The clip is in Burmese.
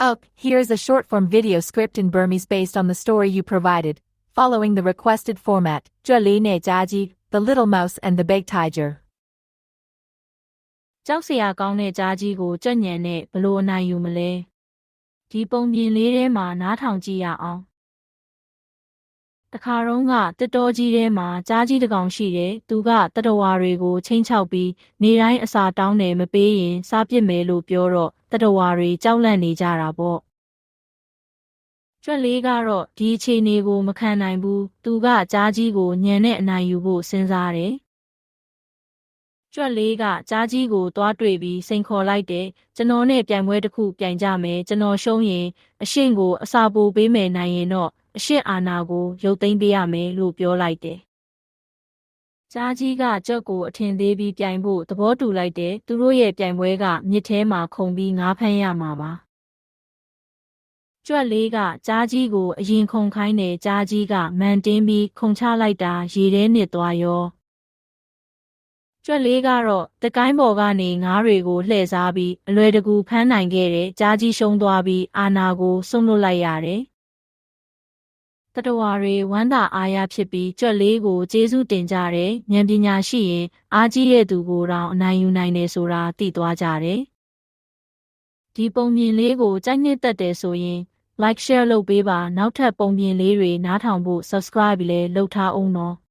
Up, here's a short form video script in Burmese based on the story you provided, following the requested format. Jali ne jaji, the little mouse and the big tiger. ကြောက်စရာကောင်းတဲ့ကြားကြီးကိုကြွညံနဲ့ဘလို့အနိုင်ယူမလဲဒီပုံပြင်လေးထဲမှာနားထောင်ကြည့်ရအောင်တခါတော့ကတစ်တော်ကြီးထဲမှာကြားကြီးတစ်ကောင်ရှိတယ်သူကတတဝါတွေကိုချင်းချောက်ပြီးနေတိုင်းအစာတောင်းတယ်မပေးရင်စားပစ်မယ်လို့ပြောတော့ တတဝါတွေကြောက်လန့်နေကြတာပေါ့ကျွက်လေးကတော့ဒီအခြေအနေကိုမခံနိုင်ဘူးသူကကြားကြီးကိုညံနဲ့အနိုင်ယူဖို့စဉ်းစားတယ်ကြွက်လေးကကြားကြီးကိုသွားတွေ့ပြီးစိန်ခေါ်လိုက်တယ်ကျွန်တော်နဲ့ပြိုင်ပွဲတစ်ခုပြိုင်ကြမယ်ကျွန်တော်ရှုံးရင်အရှင့်ကိုအစာပိုပေးမယ်နိုင်ရင်တော့အရှင့်အာဏာကိုရုပ်သိမ်းပေးရမယ်လို့ပြောလိုက်တယ် ကြားကြီးကကြွက်ကိုအထင်သေးပြီးပြိုင်ဖို့သဘောတူလိုက်တယ်သူတို့ရဲ့ပြိုင်ပွဲကမြစ်ထဲမှာခုန်ပြီးငါးဖမ်းရမှာပါကြွက်လေးကကြားကြီးကိုအရင်ခုန်ခိုင်းတယ်ကြားကြီးကမန်တင်းပြီးခုန်ချလိုက်တာရေထဲနစ်သွားရောကြွက်လေးကတော့တကိုင်းပေါ်ကနေငါးတွေကိုလှည့်စားပြီးအလွယ်တကူဖမ်းနိုင်ခဲ့တယ်။ကြားကြီးရှုံးသွားပြီးအာနာကိုစွန့်လွတ်လိုက်ရတယ်။ တတဝါတွေဝမ်းသာအားရဖြစ်ပြီးကြွက်လေးကိုကျေးဇူးတင်ကြတယ်။ဉာဏ်ပညာရှိရင်အားကြီးတဲ့သူကိုတောင်အနိုင်ယူနိုင်တယ်ဆိုတာသိသွားကြတယ်။ဒီပုံမြင်လေးကိုကြိုက်နှစ်သက်တယ်ဆိုရင် like share လုပ်ပေးပါနောက်ထပ်ပုံပြင်လေးတွေနားထောင်ဖို့ subscribe လည်းလုပ်ထားအောင်နော်။